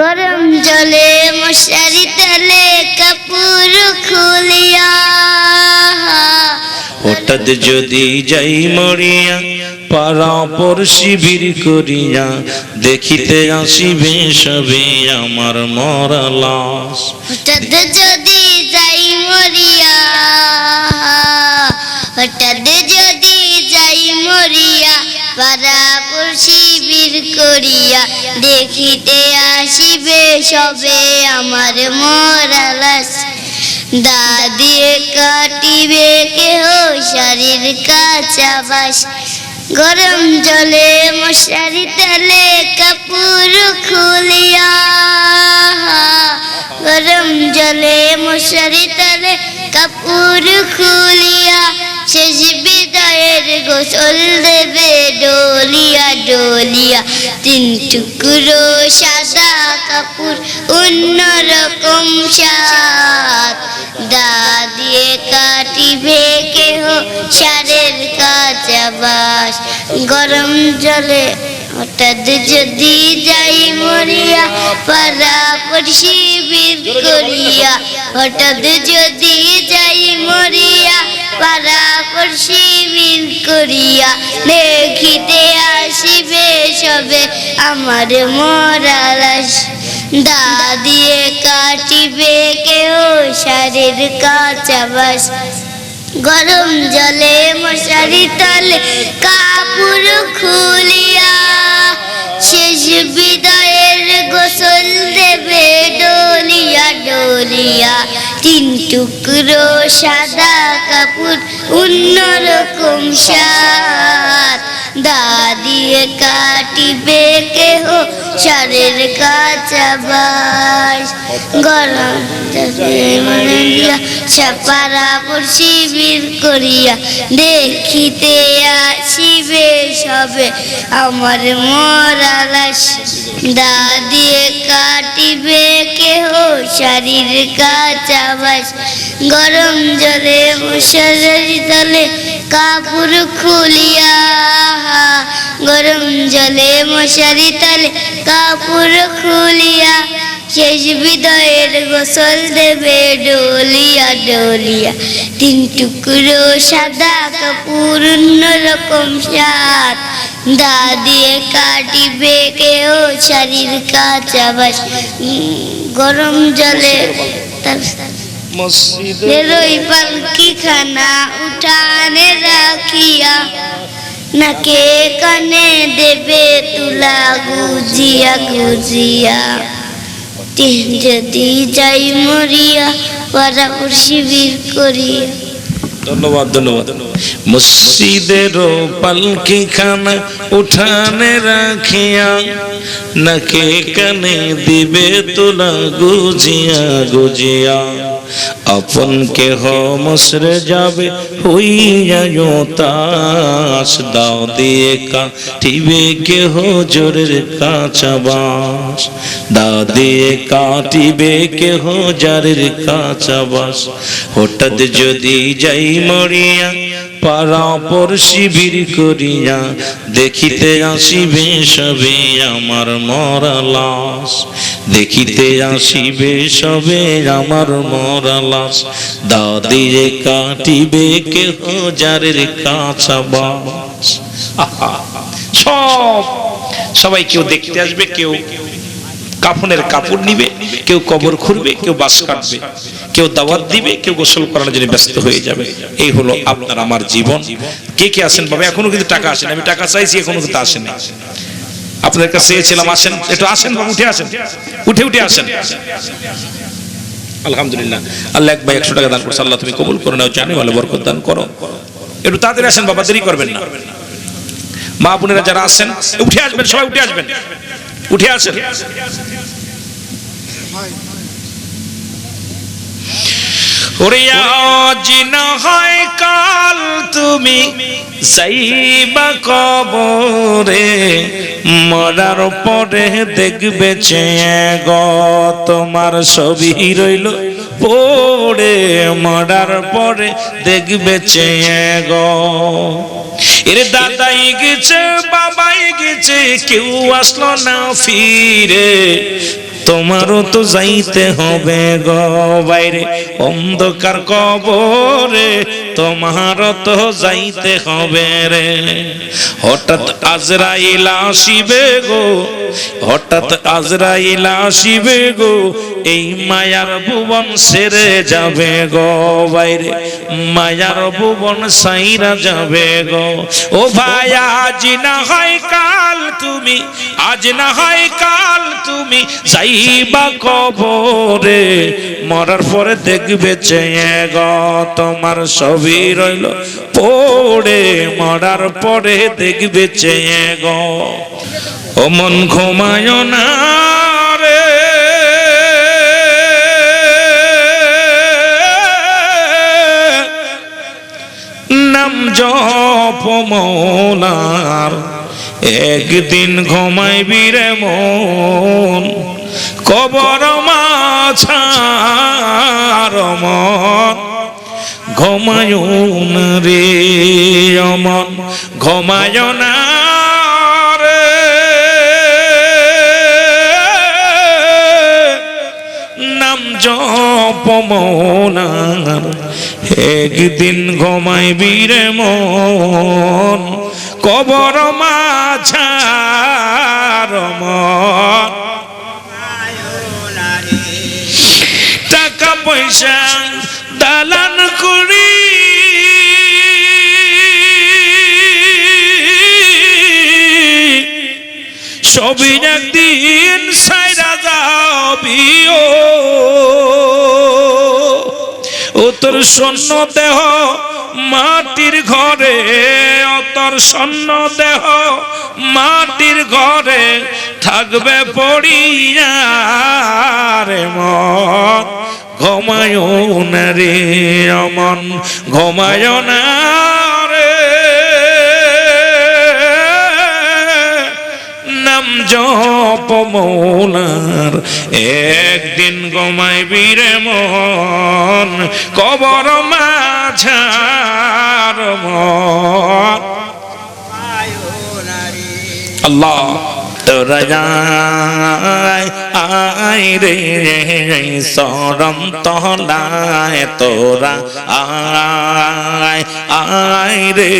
গরম জলে মশারি তেলে কাপড় খুলিয়া। হঠাৎ যদি যাই মরিয়া পাড়া পর শিবির করিয়া দেখিতে আসিবে সবে আমার মরা লাশ। হঠাৎ যদি যাই মরিয়া হঠাৎ যদি যাই মরিয়া পাড়া পড়শি বীর করিয়া দেখিতে সবে আমার মরালাস। দা দিয়ে কাটিবে কেহ শরীর কাঁচা বাস গরম জলে মশারি তেলে কাপড় খুলিয়া। গরম জলে মশারি তেলে কাপড় খুলিয়া। শেষ বিদায়ের গোসল দেবে তিন টুকরো সাদা কাপড় অন্যরকম সাত। দা দিয়ে কাটিবে কেহ সারের কাঁচা বাস গরম জলে হঠাৎ যদি যাই মরিয়া, পাড়া পড়শি বীর করিয়া। হঠাৎ যদি যাই মরিয়া পাড়া পড়শি বীর করিয়া দেখিতে আসিবে সবে। আমার মরালাস দা দিয়ে কাটিবে কেউ শারীর কাঁচা বাস। গরম জলে মশারি তলে কাপড় খুলিয়া শেষ বিদায়ের গোসল দেবে ডলিয়া ডলিয়া। তিন টুকরো সাদা কাপড় অন্যরকম সাত। দা দিয়ে কাটিবে কেহ? সারের কাঁচা বাস গরম মনিয়া ছাপারা পড়শি বীর করিয়া দেখিতে আসিবে সবে আমার মরালাস দা দিয়ে কাটিবে কেহ শরীর কাঁচা বাস। গরম জলে মশারি তলে কাপড় খুলিয়া গরম জলে মশারি তলে কাপড় খুলিয়া শেষ বিদয়ের গোসল দেবে ডলিয়া ডলিয়া। তিন টুকরো সাদা কাপড় অন্যরকম সাত দা দিয়ে কাটিবে কেউ শারীর কাঁচা বাস গরম জলে তার বেরোই পালকি খানা উঠানে রাখিয়া নাকে কানে দেবে তুলা গুজিয়া গুজিয়া। তিন যদি যাই মরিয়া পরামর্শি বীর করিয়া। ধন্যবাদ ধন্যবাদ। মসজিদের পালকি খানা উঠানে রাখিয়া, নাকে কানে দিবে তোলা গুজিয়া গুজিয়া। আপন কেহ মসরে যাবে, হইয়া তাস দাও দিয়ে কাটিবে কেহ জোরের কাঁচা বাস দাও দিয়ে কাটিবে কেহ জারের কাঁচা বাস হঠাৎ যদি যাই মরিয়া পাড়া পর শিবির করিয়া, দেখিতে আসিবে সবে আমার মরা লাশ। দেখিতে আসিবে সবে আমার মরা লাশ। দা দিয়ে কাটিবে কেহ জারের কাঁচা বাস। সব সবাই কেউ দেখতে আসবে, কেউ কাফনের কাপড় নিবে, কেউ কবর খুঁড়বে কেউ বাস কাটবে, কেউ দাওয়াত দিবে, কেউ গোসল করানোর জন্য ব্যস্ত হয়ে যাবে। এই হলো আপনার, আমার জীবন। কে কে আসেন বাবা? এখনও কিন্তু টাকা আসেন। আমি টাকা চাইছি, এখনও কিন্তু আসেন। আপনাদের কাছে চেয়েছিলাম, আসেন। একটু আসেন বাবা, উঠে আসেন। উঠে উঠে আসেন। আলহামদুলিল্লাহ। আল্লাহ এক ভাই একশো টাকা দান করছে। আল্লাহ তুমি কবুল করে নাও, জানি ভালো বরকত দান করো। একটু তাড়াতাড়ি আসেন বাবা, দেরি করবেন না। মা বোনেরা যারা আসেন উঠে আসবেন, সবাই উঠে আসবেন। উঠে আসেন। ওরে হয় কাল তুমি যাইবা কবরে, মরার পরে দেখবে গ তোমার ছবি রইল পড়ে, মরার পরে দেখবে গ। এর দাদাই গেছে, বাবাই গেছে, কেউ আসলো না ফিরে। তোমারও তো যাইতে হবে গো বাইরে, অন্ধকার কবরে তোমারও তো যাইতে হবে রে। হঠাৎ আজরাইল আসিবে গো, হঠাৎ আজরাইল আসিবে গো, এই মায়ার ভুবন সেরে যাবে গো বাইরে, মায়ার ভুবন সাইরা যাবে গো ও ভাই, আজ না হয় কাল তুমি, আজ না হয় কাল তুমি যাইবা কবরে। মরার পরে দেখবে চেয়ে গ, তোমার ছবি রইল পড়ে। মরার পরে দেখবে চেয়ে গ। ও মন ঘুমায় না। জপ একদিন ঘুমাইবি রে মন কবর মাছার মন। ঘুমায়ুন রে অমন ঘুমায় না নাম জপ একদিন ঘুমাইবি রে মন, কবর মাছার টাকা পয়সা দালান করি। সবই একদিন সাইরা তোর দেহ, মাটির ঘরে, অতর তোর স্বর্ণ দেহ, মাটির ঘরে থাকবে পড়িয়া রে মন। ঘুমায় রে অমন, ঘুমায় না। জপ মৌলার। একদিন গমাইবি রে মন কবর মাঝার মন। আল্লাহ। তোরা আয় রে সরম তলায় তোরা আয় আয় রে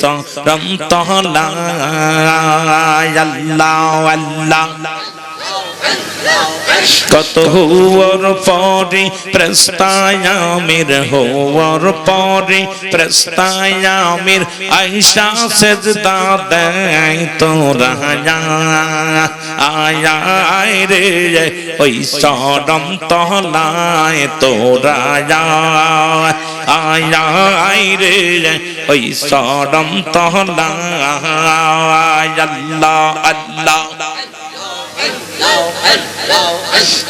সরম তলায়। আল্লাহ আল্লাহ। কত হুয়ার পরে প্রস্তায়ামির, হুয়ার পরে প্রস্তায়ামির আইসা সেজদা দেয় তোরা, আয় রে, ওই সরম তহলায় তোরা, আয় রে, ওই সরম আল্লাহ আল্লাহ।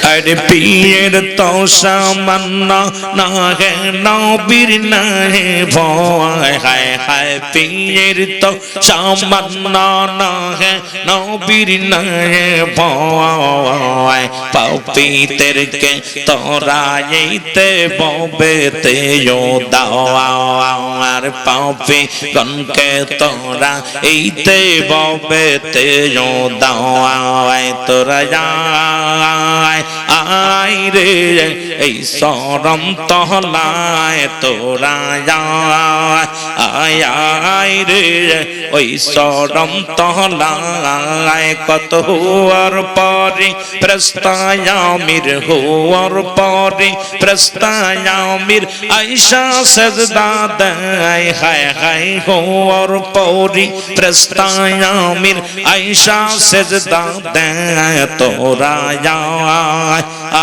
আরে পীর তো সামান্য না হে নবীর না হে ভয় হায় হায় পীর তো সামান্য না হে নবীর না হে ভয় পাপিতেরকে তোরা এইতে ববেতে দাওয়ার পাপি গনকে তোরা এইতে ববেতে দাওয়ায় তোরা যায় আয় রে, এই সরম তহলায় তোরা যায় আয় আয় রে ওই সরম তহলায় কত হুয়ার পরে, প্রস্তায়ামির হুয়ার পরে, প্রস্তায়ামির আইসা সজদা দেয়, হায় হায় হুয়ার পরে, প্রস্তায়ামির আইসা সজদা দেয়, তোরা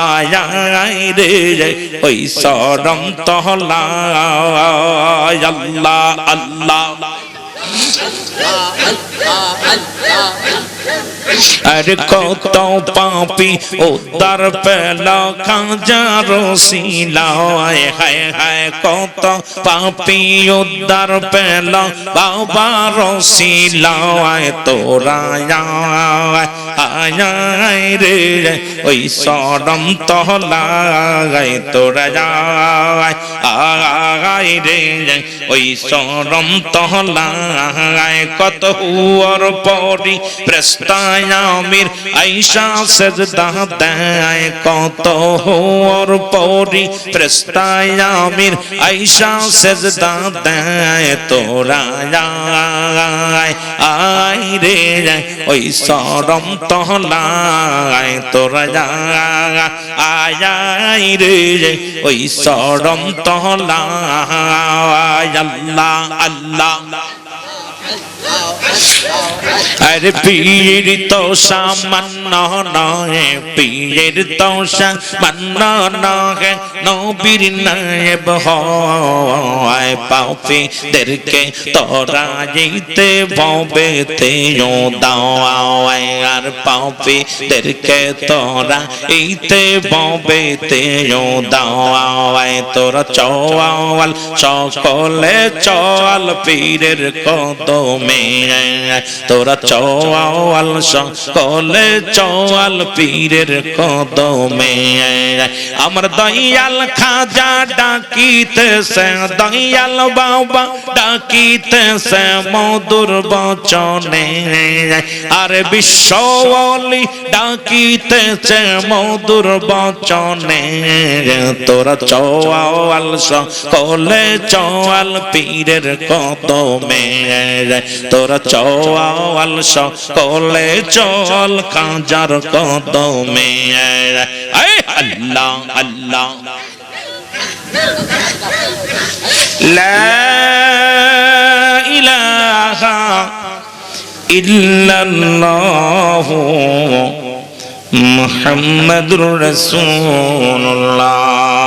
আয় রে ওই সরম তহলা আল্লাহ আল্লাহ। আরে কত পাপি ও তার পেলা খাজার শিলায় হায় হায় কত পাপি ও তার পেলা বাবার শিলায় তোরা আয় রে, ওই সরম তহলায় তোরা যায়। আয় রে, ওই সরম তহলায় কত হুয়ার পরি প্রস্তায়ামির আইসা সেজদা দেয়। কত হুয়ার পরি প্রস্তায়ামির আইসা সেজদা দেয়। তোরা যায়। আয় রে, ওই সরম তহলায় তোরা আয়াই আয় রে ওই সরম তহলায় আল্লাহ আল্লাহ। আরে পীর তো সামান্য নয় পীরের তো সামান্য নয় নবীর নায়েব হয় পাপিদেরকে তোরা যেতে ভবেতে দাওয়ায় আর পাপিদেরকে তোরা এইতে ভবেতে দাওয়ায় তোরা চওয়াল সকলে চল পীরের কদমে তোরা চওয়াল সকলে চওয়াল পীরের কদমে। আমার দয়াল খাজা ডাকিতে সে দয়াল বাবা ডাকিতে সে মধুর বচনে। আর বিশ্বলি ডাকিতে সে মধুর বচনে। তোরা চওয়াল সকলে চওয়াল পীরের কদমে। তোরা চওয়াল সকলে চল কাজার কদমে। আল্লাহ আল্লাহ। মুহাম্মাদুর রাসূলুল্লাহ।